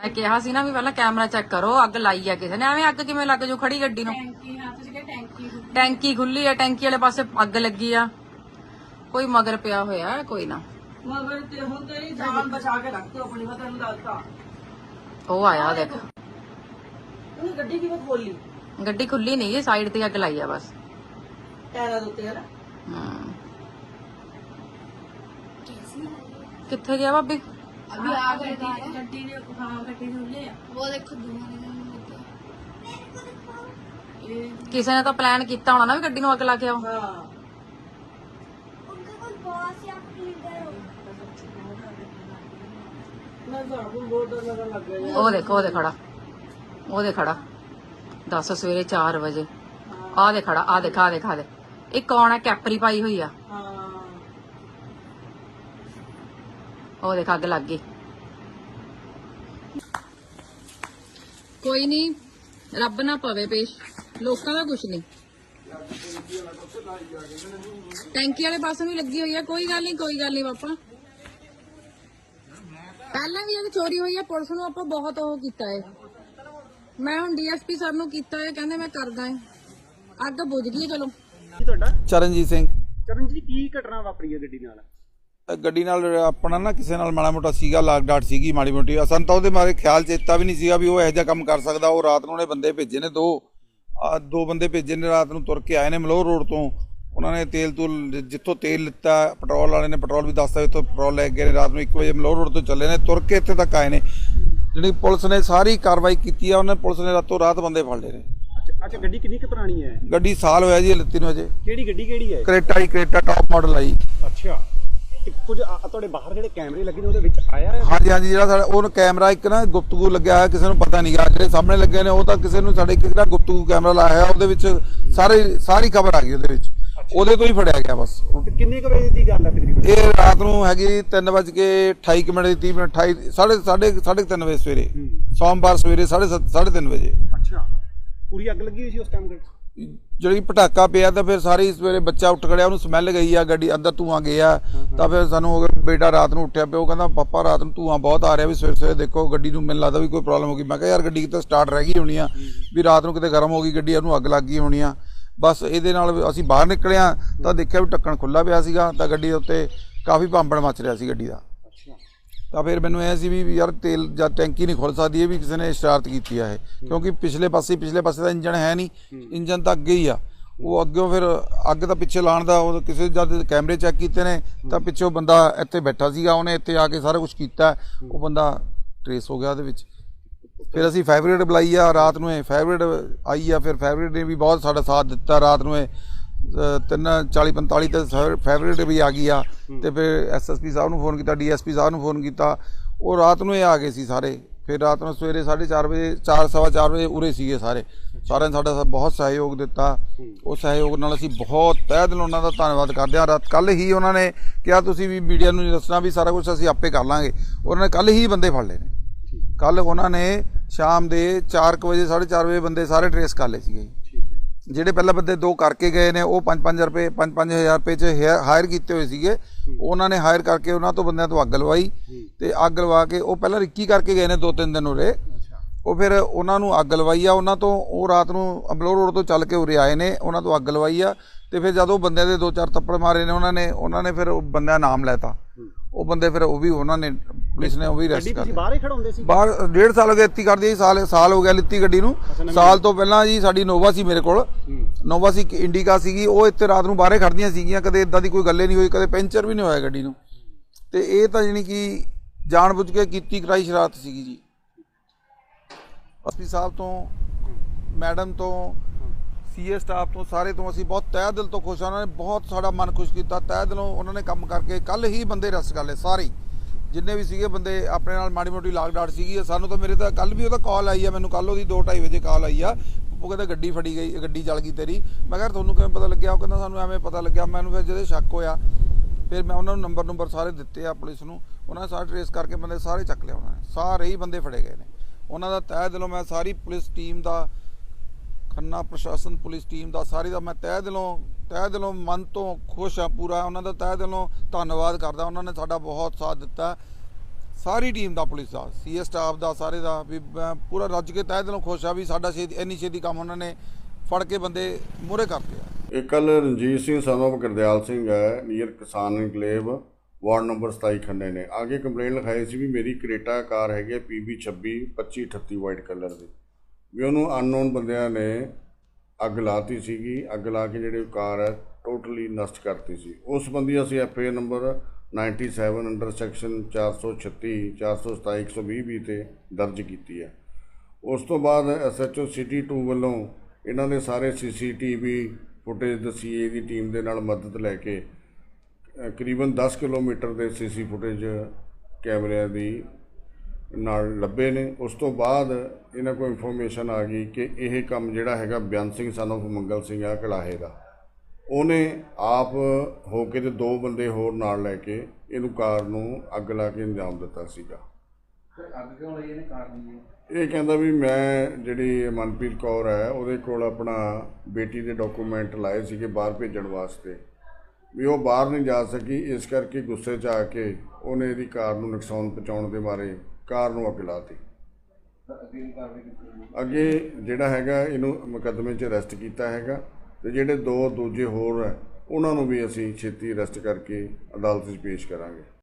ਮੈਂ ਕਿਹਾ ਸੀ ਨਾ ਵੀ ਪਹਿਲਾਂ ਕੈਮਰਾ ਚੈੱਕ ਕਰੋ ਅੱਗ ਲਾਈ ਆ ਕਿਸੇ ਨੇ। ਐਵੇਂ ਅੱਗ ਕਿਵੇਂ ਲੱਗ ਜੂ ਖੜੀ ਗੱਡੀ ਨੂੰ? ਟੈਂਕੀ ਹਾਂ ਤੁਸੀਂ ਕਿਹਾ ਟੈਂਕੀ ਟੈਂਕੀ ਖੁੱਲੀ ਆ ਟੈਂਕੀ ਵਾਲੇ ਪਾਸੇ ਅੱਗ ਲੱਗੀ ਆ। ਕੋਈ ਮਗਰ ਪਿਆ ਹੋਇਆ ਹੈ, ਕੋਈ ਨਾ। ਮਗਰ ਤੇ ਹੁਣ ਤੇਰੀ ਜਾਨ ਬਚਾ ਕੇ ਰੱਖ ਤੂੰ ਆਪਣੀ ਮੈਂ ਤੈਨੂੰ ਦੱਸਦਾ। ਉਹ ਆਇਆ ਦੇਖ। ਉਹਨੇ ਗੱਡੀ ਕਿਵੇਂ ਖੋਲੀ? ਗੱਡੀ ਖੁੱਲੀ ਨਹੀਂ ਹੈ ਸਾਈਡ ਤੇ ਅੱਗ ਲਾਈ ਆ ਬਸ। ਟਾਇਰਾਂ ਦੇ ਉੱਤੇ ਹੈ ਨਾ? ਹਮ। ਕਿੱਥੇ ਗਿਆ ਭਾਬੀ? ਅਭੀ ਆ ਗੱਡੀ ਗੱਡੀ ਦੇ ਹਾਂ ਗੱਡੀ ਦੇ ਉੱਲੇ ਆ। ਉਹ ਦੇਖੋ ਦੁਨੀਆ ਇਹ ਕਿਸੇ ਨੇ ਤਾਂ ਪਲਾਨ ਕੀਤਾ ਹੋਣਾ ਨਾ ਵੀ ਗੱਡੀ ਨੂੰ ਅੱਗ ਲਾ ਕੇ ਆਓ। ਹਾਂ। ਬਹੁਤ ਲੱਗਣ ਲੱਗ ਗਿਆ ਯਾਰ। ਉਹ ਦੇਖੋ ਉਹਦੇ ਖੜਾ। ਉਹਦੇ ਖੜਾ। 10 ਸਵੇਰੇ 4 ਵਜੇ। ਆ ਦੇ ਖੜਾ ਆ ਦੇਖਾ ਦੇਖਾ ਦੇ ਇਹ ਕੌਣ ਹੈ? ਕੈਪਰੀ ਪਾਈ ਹੋਈ ਆ। ਹਾਂ। ਉਹ ਦੇਖ ਅੱਗ ਲੱਗ ਗਈ। ਕੋਈ ਨਹੀਂ ਰੱਬ ਨਾ ਪਵੇ ਪੇਸ਼। ਲੋਕਾਂ ਦਾ ਕੁਛ ਨਹੀਂ। ਟੈਂਕੀ ਵਾਲੇ ਪਾਸੇ ਨੂੰ ਲੱਗੀ ਹੋਈ ਆ। ਕੋਈ ਗੱਲ ਨਹੀਂ ਕੋਈ ਗੱਲ ਨਹੀਂ ਪਾਪਾ। ਪਹਿਲਾਂ ਵੀ ਜਦ ਚੋਰੀ ਹੋਈ ਆ ਪੁਲਿਸ ਨੂੰ ਆਪਾਂ ਬਹੁਤ ਉਹ ਕੀਤਾ ਹੈ ਮੈਂ ਹੁਣ ਡੀਐਸਪੀ ਸਰ ਨੂੰ ਕੀਤਾ ਹੈ ਕਹਿੰਦੇ ਮੈਂ ਕਰਦਾ ਹਾਂ ਅੱਗ ਬੁਝ ਗਈ ਚਲੋ। ਤੁਹਾਡਾ? ਚਰਨਜੀਤ ਸਿੰਘ। ਚਰਨਜੀਤ ਜੀ ਕੀ ਘਟਨਾ ਵਾਪਰੀ ਹੈ ਗੱਡੀ ਨਾਲ? ਗੱਡੀ ਨਾਲ ਆਪਣਾ ਨਾ ਕਿਸੇ ਨਾਲ ਮਾੜਾ ਮੋਟਾ ਸੀਗਾ ਲਾਗ ਡਾਟ ਸੀਗੀ ਮਾੜੀ ਮੋਟੀ। ਅਸਨ ਤਾਂ ਉਹਦੇ ਮਾਰੇ ਖਿਆਲ ਚੇਤਾ ਵੀ ਨਹੀਂ ਸੀਗਾ ਵੀ ਉਹ ਇਹੋ ਜਿਹਾ ਕੰਮ ਕਰ ਸਕਦਾ। ਉਹ ਰਾਤ ਨੂੰ ਉਹਨੇ ਬੰਦੇ ਭੇਜੇ ਨੇ ਦੋ। ਆ ਦੋ ਬੰਦੇ ਭੇਜੇ ਨੇ ਰਾਤ ਨੂੰ ਤੁਰ ਕੇ ਆਏ ਨੇ ਮਲੋਹ ਰੋਡ ਤੋਂ। ਉਹਨਾਂ ਨੇ ਤੇਲ ਤੂਲ ਜਿੱਥੋਂ ਤੇਲ ਲਿੱਤਾ ਪੈਟਰੋਲ ਵਾਲੇ ਨੇ ਪੈਟਰੋਲ ਵੀ ਦੱਸਦਾ ਇੱਥੋਂ ਪੈਟਰੋਲ ਲੈ ਕੇ ਗਏ ਨੇ। ਰਾਤ ਨੂੰ 1 ਵਜੇ ਮਲੋਹ ਰੋਡ ਤੋਂ ਚੱਲੇ ਨੇ ਤੁਰ ਕੇ ਇੱਥੇ ਤੱਕ ਆਏ ਨੇ। ਜਿਹੜੀ ਪੁਲਿਸ ਨੇ ਸਾਰੀ ਕਾਰਵਾਈ ਕੀਤੀ ਆ ਉਹਨੇ ਪੁਲਿਸ ਨੇ ਰਾਤੋਂ ਰਾਤ ਬੰਦੇ ਫੜ ਲਏ ਨੇ। ਅੱਛਾ ਅੱਛਾ ਗੱਡੀ ਕਿੰਨੀ ਕੁ ਪੁਰਾਣੀ ਹੈ? ਗੱਡੀ ਸਾਲ ਹੋਇਆ ਜੀ ਲੱਤੀ ਨੂੰ ਅਜੇ ਕਿਹੜੀ ਗੱਡੀ ਕਿਹੜੀ ਹੈ? ਕਰੇਟਾ ਹੀ ਕਰੇਟਾ ਟਾਪ ਮਾਡਲ ਆਈ ਅੱਛਾ। ਤੇ ਕੁਝ ਆ- ਤੁਹਾਡੇ ਬਾਹਰ ਜਿਹੜੇ ਕੈਮਰੇ ਲੱਗੇ ਨੇ ਉਹਦੇ ਵਿੱਚ ਆਇਆ ਹੈ? ਹਾਂਜੀ ਹਾਂਜੀ ਜਿਹੜਾ ਸਾਡਾ ਉਹ ਕੈਮਰਾ ਇੱਕ ਨਾ ਗੁਪਤਗੂ ਲੱਗਿਆ ਹੋਇਆ ਕਿਸੇ ਨੂੰ ਪਤਾ ਨਹੀਂਗਾ ਜਿਹੜੇ ਸਾਹਮਣੇ ਲੱਗੇ ਨੇ ਉਹ ਤਾਂ ਕਿਸੇ ਨੂੰ ਸਾਡੇ ਕਿਸੇ ਦਾ ਗੁਪਤਗੂ ਕੈਮਰਾ ਲਾਇਆ ਹੋਇਆ ਉਹਦੇ ਵਿੱਚ ਸਾਰੇ ਸਾਰੀ ਖਬਰ ਆ ਗਈ ਉਹਦੇ ਵਿੱਚ। ਉਹਦੇ ਤੋਂ ਹੀ ਫੜਿਆ ਗਿਆ ਬਸ। ਤੇ ਕਿੰਨੇ ਕੁ ਵਜੇ ਦੀ ਗੱਲ ਹੈ ਤਕਰੀਬਨ ਇਹ ਰਾਤ ਨੂੰ ਹੈਗੀ 3:28 ਕੁ ਮਿੰਟ ਦੀ 30 ਮਿੰਟ 28 ਸਾਢੇ ਸਾਢੇ ਸਾਢੇ ਕੁ ਤਿੰਨ ਵਜੇ ਸਵੇਰੇ। ਹੂੰ। ਸੋਮਵਾਰ ਸਵੇਰੇ 3:30 ਤਿੰਨ ਵਜੇ। ਅੱਛਾ। ਪੂਰੀ ਅੱਗ ਲੱਗੀ ਹੋਈ ਸੀ ਉਸ ਟਾਈਮ ਜਿਹੜੀ ਪਟਾਕਾ ਪਿਆ ਤਾਂ ਫਿਰ ਸਾਰੇ ਸਵੇਰੇ ਬੱਚਾ ਉੱਠ ਖੜਿਆ ਉਹਨੂੰ ਸਮੈਲ ਗਈ ਆ ਗੱਡੀ ਅੰਦਰ ਧੂਆਂ ਗਿਆ। ਤਾਂ ਫਿਰ ਸਾਨੂੰ ਹੋ ਗਿਆ ਬੇਟਾ ਰਾਤ ਨੂੰ ਉੱਠਿਆ ਪਿਆ ਉਹ ਕਹਿੰਦਾ ਪਾਪਾ ਰਾਤ ਨੂੰ ਧੂਆਂ ਬਹੁਤ ਆ ਰਿਹਾ ਵੀ ਸਵੇਰੇ ਸਵੇਰੇ ਦੇਖੋ ਗੱਡੀ ਨੂੰ ਮੈਨੂੰ ਲੱਗਦਾ ਵੀ ਕੋਈ ਪ੍ਰੋਬਲਮ ਹੋ ਗਈ। ਮੈਂ ਕਿਹਾ ਯਾਰ ਗੱਡੀ ਕਿਤੇ ਸਟਾਰਟ ਰਹਿ ਗਈ ਹੋਣੀ ਆ ਵੀ ਰਾਤ ਨੂੰ ਕਿਤੇ ਗਰਮ ਹੋ ਗਈ ਗੱਡੀ ਉਹਨੂੰ ਅੱਗ ਲੱਗ ਗਈ ਹੋਣੀ ਆ। ਬਸ ਇਹਦੇ ਨਾਲ ਅਸੀਂ ਬਾਹਰ ਨਿਕਲਿਆ ਤਾਂ ਦੇਖਿਆ ਵੀ ਢੱਕਣ ਖੁੱਲਾ ਪਿਆ ਸੀਗਾ ਤਾਂ ਗੱਡੀ ਦੇ ਉੱਤੇ ਕਾਫੀ ਭਾਂਬੜ ਮੱਚ ਰਿਹਾ ਸੀ ਗੱਡੀ ਦਾ। ਤਾਂ ਫਿਰ ਮੈਨੂੰ ਇਹ ਸੀ ਵੀ ਯਾਰ ਤੇਲ ਜਾਂ ਟੈਂਕੀ ਨਹੀਂ ਖੁੱਲ ਸਕਦੀ ਇਹ ਵੀ ਕਿਸੇ ਨੇ ਸ਼ਰਾਰਤ ਕੀਤੀ ਆ ਇਹ। ਕਿਉਂਕਿ ਪਿਛਲੇ ਪਾਸੇ ਪਿਛਲੇ ਪਾਸੇ ਦਾ ਇੰਜਨ ਹੈ ਨਹੀਂ ਇੰਜਨ ਤਾਂ ਅੱਗੇ ਹੀ ਆ। ਉਹ ਅੱਗਿਓਂ ਫਿਰ ਅੱਗ ਤਾਂ ਪਿੱਛੇ ਲਾਣ ਦਾ ਉਹ ਕਿਸੇ ਜਦ ਕੈਮਰੇ ਚੈੱਕ ਕੀਤੇ ਨੇ ਤਾਂ ਪਿੱਛੋਂ ਬੰਦਾ ਇੱਥੇ ਬੈਠਾ ਸੀਗਾ ਉਹਨੇ ਇੱਥੇ ਆ ਕੇ ਸਾਰਾ ਕੁਝ ਕੀਤਾ। ਉਹ ਬੰਦਾ ਟਰੇਸ ਹੋ ਗਿਆ ਉਹਦੇ ਵਿੱਚ। ਫਿਰ ਅਸੀਂ ਫਾਇਰ ਬੁਲਾਈ ਆ ਰਾਤ ਨੂੰ ਇਹ ਫਾਇਰ ਆਈ ਆ ਫਿਰ ਫਾਇਰ ਨੇ ਵੀ ਬਹੁਤ ਸਾਡਾ ਸਾਥ ਦਿੱਤਾ ਰਾਤ ਨੂੰ ਇਹ ਤਿੰਨ 40 45 ਤੇ ਫਾਇਰ ਵੀ ਆ ਗਈ ਆ ਤੇ ਫਿਰ ਐਸਐਸਪੀ ਸਾਹਿਬ ਨੂੰ ਫੋਨ ਕੀਤਾ ਡੀਐਸਪੀ ਸਾਹਿਬ ਨੂੰ ਫੋਨ ਕੀਤਾ। ਉਹ ਰਾਤ ਨੂੰ ਇਹ ਆ ਗਏ ਸੀ ਸਾਰੇ। ਫਿਰ ਰਾਤ ਨੂੰ ਸਵੇਰੇ 4:30 ਵਜੇ 4:15 ਵਜੇ ਉਰੇ ਸੀਗੇ ਸਾਰੇ। ਸਾਰਿਆਂ ਨੇ ਸਾਡਾ ਬਹੁਤ ਸਹਿਯੋਗ ਦਿੱਤਾ। ਉਹ ਸਹਿਯੋਗ ਨਾਲ ਅਸੀਂ ਬਹੁਤ ਤਹਿ ਦਿਲੋਂ ਉਹਨਾਂ ਦਾ ਧੰਨਵਾਦ ਕਰਦੇ ਹਾਂ। ਰਾਤ ਕੱਲ ਹੀ ਉਹਨਾਂ ਨੇ ਕਿਹਾ ਤੁਸੀਂ ਵੀ ਮੀਡੀਆ ਨੂੰ ਦੱਸਣਾ ਵੀ ਸਾਰਾ ਕੁਝ ਅਸੀਂ ਆਪੇ ਕਰ ਲਾਂਗੇ। ਉਹਨਾਂ ਨੇ ਕੱਲ ਹੀ ਬੰਦੇ ਫੜ ਲਏ ਨੇ। ਕੱਲ ਉਹਨਾਂ ਨੇ ਸ਼ਾਮ ਦੇ 4 ਵਜੇ 4:30 ਵਜੇ ਬੰਦੇ ਸਾਰੇ ਟਰੇਸ ਕਰ ਲਏ ਸੀਗੇ ਜਿਹੜੇ ਪਹਿਲਾਂ ਬੰਦੇ ਦੋ ਕਰਕੇ ਗਏ ਨੇ ਉਹ 5-5 ਰੁਪਏ 5-5000 ਰੁਪਏ ਚ ਹਾਇਰ ਕੀਤੇ ਹੋਏ ਸੀਗੇ। ਉਹਨਾਂ ਨੇ ਹਾਇਰ ਕਰਕੇ ਉਹਨਾਂ ਤੋਂ ਬੰਦਿਆਂ ਤੋਂ ਅੱਗ ਲਵਾਈ ਤੇ ਅੱਗ ਲਵਾ ਕੇ ਉਹ ਪਹਿਲਾਂ ਰਿੱਕੀ ਕਰਕੇ ਗਏ ਨੇ ਦੋ ਤਿੰਨ ਦਿਨ ਉਰੇ। ਉਹ ਫਿਰ ਉਹਨਾਂ ਨੂੰ ਅੱਗ ਲਵਾਈ ਆ ਉਹਨਾਂ ਤੋਂ ਉਹ ਰਾਤ ਨੂੰ ਅਬਲੋਰ ਰੋਡ ਤੋਂ ਚੱਲ ਕੇ ਉਰੇ ਆਏ ਨੇ ਉਹਨਾਂ ਤੋਂ ਅੱਗ ਲਵਾਈ ਆ ਤੇ ਫਿਰ ਜਦੋਂ ਬੰਦਿਆਂ ਦੇ ਦੋ ਚਾਰ ਥੱਪੜ ਮਾਰੇ ਨੇ ਉਹਨਾਂ ਨੇ ਉਹਨਾਂ ਨੇ ਫਿਰ ਉਹ ਬੰਦਿਆਂ ਨਾਮ ਲੈਤਾ। ਉਹ ਬੰਦੇ ਫਿਰ ਉਹ ਵੀ ਉਹਨਾਂ ਨੇ ਪੁਲਿਸ ਨੇ ਉਹ ਵੀ ਅਰੈਸਟ ਗੱਡੀ ਕਰ ਲਿਆ। ਬਾਹਰ ਹੀ ਖੜਾਉਂਦੇ ਸੀ? ਬਾਹਰ ਡੇਢ ਸਾਲ ਹੋ ਗਿਆ ਇੱਤੀ ਕਰਦੀ ਸਾਲ ਸਾਲ ਹੋ ਗਿਆ ਲਿੱਤੀ ਗੱਡੀ ਨੂੰ। ਸਾਲ ਤੋਂ ਪਹਿਲਾਂ ਜੀ ਸਾਡੀ ਨੋਵਾ ਸੀ ਮੇਰੇ ਕੋਲ। ਨੋਵਾ ਸੀ ਇੰਡੀਕਾ ਸੀਗੀ ਉਹ ਇੱਥੇ ਰਾਤ ਨੂੰ ਬਾਹਰੇ ਖੜਦੀਆਂ ਸੀਗੀਆਂ ਕਦੇ ਇਦਾਂ ਦੀ ਕੋਈ ਗੱਲੇ ਨਹੀਂ ਹੋਈ ਕਦੇ ਪੈਂਚਰ ਵੀ ਨਹੀਂ ਹੋਇਆ ਗੱਡੀ ਨੂੰ। ਤੇ ਇਹ ਤਾਂ ਜਾਣੀ ਕਿ ਜਾਣਬੁੱਝ ਕੇ ਕੀਤੀ ਕਰਾਈ ਸ਼ਰਾਰਤ ਸੀਗੀ ਜੀ। ਅਸਪੀ ਸਾਹਿਬ ਤੋਂ ਮੈਡਮ ਤੋਂ ਸੀਏ ਸਟਾਫ ਤੋਂ ਸਾਰੇ ਤੋਂ ਅਸੀਂ ਬਹੁਤ ਤਹਿ ਦਿਲ ਤੋਂ ਖੁਸ਼ ਹਾਂ। ਉਹਨਾਂ ਨੇ ਬਹੁਤ ਸਾਡਾ ਮਨ ਖੁਸ਼ ਕੀਤਾ। ਤਹਿ ਦਿਲੋਂ ਉਹਨਾਂ ਨੇ ਕੰਮ ਕਰਕੇ ਕੱਲ ਹੀ ਬੰਦੇ ਰਸ ਕਰ ਲਏ ਸਾਰੇ। ਜਿੰਨੇ ਵੀ ਸੀਗੇ ਬੰਦੇ ਆਪਣੇ ਨਾਲ ਮਾੜੀ ਮੋਟੀ ਲਾਗ ਡਾਟ ਸੀਗੀ ਸਾਨੂੰ ਤਾਂ ਮੇਰੇ ਤਾਂ ਕੱਲ ਵੀ ਉਹਦਾ ਕਾਲ ਆਈ ਆ, ਮੈਨੂੰ ਕੱਲ ਉਹਦੀ 2:30 ਵਜੇ ਕਾਲ ਆਈ ਆ। ਉਹ ਕਹਿੰਦਾ ਗੱਡੀ ਫੜੀ ਗਈ, ਗੱਡੀ ਜਲ ਗਈ ਤੇਰੀ। ਮੈਂ ਕਿਹਾ, ਤੁਹਾਨੂੰ ਕਿਵੇਂ ਪਤਾ ਲੱਗਿਆ? ਉਹ ਕਹਿੰਦਾ, ਸਾਨੂੰ ਐਵੇਂ ਪਤਾ ਲੱਗਿਆ। ਮੈਨੂੰ ਫਿਰ ਜਿਹਦੇ ਸ਼ੱਕ ਹੋਇਆ, ਫਿਰ ਮੈਂ ਉਹਨਾਂ ਨੂੰ ਨੰਬਰ ਨੰਬਰ ਸਾਰੇ ਦਿੱਤੇ ਆ ਪੁਲਿਸ ਨੂੰ। ਉਹਨਾਂ ਨੇ ਸਾਰੇ ਟਰੇਸ ਕਰਕੇ ਬੰਦੇ ਸਾਰੇ ਚੱਕ ਲਿਆ ਉਹਨਾਂ ਨੇ। ਸਾਰੇ ਹੀ ਬੰਦੇ ਫੜੇ ਗਏ ਨੇ। ਉਹਨਾਂ ਦਾ ਤਹਿ ਦਿਲੋਂ ਮੈਂ ਸਾਰੀ ਪੁਲਿਸ ਟੀਮ ਦਾ, ਖੰਨਾ ਪ੍ਰਸ਼ਾਸਨ ਪੁਲਿਸ ਟੀਮ ਦਾ, ਸਾਰੀ ਦਾ ਮੈਂ ਤਹਿ ਦਿਲੋਂ ਤਹਿ ਦਿਲੋਂ ਮਨ ਤੋਂ ਖੁਸ਼ ਆ ਪੂਰਾ, ਉਹਨਾਂ ਦਾ ਤਹਿ ਦਿਲੋਂ ਧੰਨਵਾਦ ਕਰਦਾ। ਉਹਨਾਂ ਨੇ ਸਾਡਾ ਬਹੁਤ ਸਾਥ ਦਿੱਤਾ। ਸਾਰੀ ਟੀਮ ਦਾ ਪੁਲਿਸ ਦਾ ਸੀਏ ਸਟਾਫ ਦਾ, ਸਾਰੇ ਦਾ ਵੀ ਮੈਂ ਪੂਰਾ ਰੱਜ ਕੇ ਤਹਿ ਦਿਲੋਂ ਖੁਸ਼ ਆ ਵੀ ਸਾਡਾ ਛੇਤੀ, ਇੰਨੀ ਛੇਤੀ ਕੰਮ ਉਹਨਾਂ ਨੇ ਫੜ ਕੇ ਬੰਦੇ ਮੂਹਰੇ ਕਰਤੇ ਆ ਇਹ ਕੱਲ ਰਣਜੀਤ ਸਿੰਘ, son of ਗੁਰਦਿਆਲ ਸਿੰਘ ਹੈ ਨੀਅਰ ਕਿਸਾਨ ਇਨਕਲੇਵ ਵਾਰਡ ਨੰਬਰ 27 ਖੰਨੇ ਨੇ। ਆਗੇ ਕੰਪਲੇਂਟ ਲਿਖਾਈ ਸੀ ਵੀ ਮੇਰੀ ਕਰੇਟਾ ਕਾਰ ਹੈਗੀ ਪੀਬੀ 26 2538 ਵਾਈਟ ਕਲਰ ਦੀ। ਵੀ ਉਹਨੂੰ ਅਨਨੋਨ ਬੰਦਿਆਂ ਨੇ ਅੱਗ ਲਾਤੀ ਸੀਗੀ ਅੱਗ ਲਾ ਕੇ ਜਿਹੜੀ ਕਾਰ ਹੈ ਟੋਟਲੀ ਨਸ਼ਟ ਕਰਤੀ ਸੀ। ਉਸ ਸੰਬੰਧੀ ਅਸੀਂ ਐਫਏ ਨੰਬਰ 97 ਅੰਡਰ ਸੈਕਸ਼ਨ 436 427 120 ਵੀ ਤੇ ਦਰਜ ਕੀਤੀ ਹੈ। ਉਸ ਤੋਂ ਬਾਅਦ ਐਸਐਚਓ ਸਿਟੀ 2 ਵੱਲੋਂ ਇਹਨਾਂ ਦੇ ਸਾਰੇ ਸੀਸੀਟੀਵੀ ਫੁਟੇਜ ਦਸੀਏ ਦੀ ਟੀਮ ਦੇ ਨਾਲ ਮਦਦ ਲੈ ਕੇ ਅ, ਕਰੀਬਨ 10 ਕਿਲੋਮੀਟਰ ਦੇ ਸੀਸੀ ਫੁਟੇਜ ਕੈਮਰਿਆਂ ਦੀ ਨਾਲ ਲੱਭੇ ਨੇ। ਉਸ ਤੋਂ ਬਾਅਦ ਇਹਨਾਂ ਕੋਲ ਇਨਫੋਰਮੇਸ਼ਨ ਆ ਗਈ ਕਿ ਇਹ ਕੰਮ ਜਿਹੜਾ ਹੈਗਾ ਬਿਆਨ ਸਿੰਘ son of ਮੰਗਲ ਸਿੰਘ ਆ ਕਲਾਹੇ ਦਾ। ਉਹਨੇ ਆਪ ਹੋ ਕੇ ਤੇ ਦੋ ਬੰਦੇ ਹੋਰ ਨਾਲ ਲੈ ਕੇ ਇਹਨੂੰ ਕਾਰ ਨੂੰ ਅੱਗ ਲਾ ਕੇ ਅੰਜਾਮ ਦਿੱਤਾ ਸੀਗਾ। ਇਹ ਕਹਿੰਦਾ ਵੀ ਮੈਂ ਜਿਹੜੀ ਮਨਪ੍ਰੀਤ ਕੌਰ ਹੈ ਉਹਦੇ ਕੋਲ ਆਪਣਾ ਬੇਟੀ ਦੇ ਡਾਕੂਮੈਂਟ ਲਾਏ ਸੀਗੇ ਬਾਹਰ ਭੇਜਣ ਵਾਸਤੇ। ਵੀ ਉਹ ਬਾਹਰ ਨਹੀਂ ਜਾ ਸਕੀ ਇਸ ਕਰਕੇ ਗੁੱਸੇ 'ਚ ਆ ਕੇ ਉਹਨੇ ਇਹਦੀ ਕਾਰ ਨੂੰ ਨੁਕਸਾਨ ਪਹੁੰਚਾਉਣ ਦੇ ਮਾਰੇ ਕਾਰ ਨੂੰ ਅੱਗ ਲਾਤੀ। ਅੱਗੇ ਜਿਹੜਾ ਹੈਗਾ ਇਹਨੂੰ ਮੁਕੱਦਮੇ 'ਚ ਅਰੈਸਟ ਕੀਤਾ ਹੈਗਾ ਤੇ ਜਿਹੜੇ ਦੋ ਦੂਜੇ ਹੋਰ ਹੈ ਉਹਨਾਂ ਨੂੰ ਵੀ ਅਸੀਂ ਛੇਤੀ ਅਰੈਸਟ ਕਰਕੇ ਅਦਾਲਤ 'ਚ ਪੇਸ਼ ਕਰਾਂਗੇ।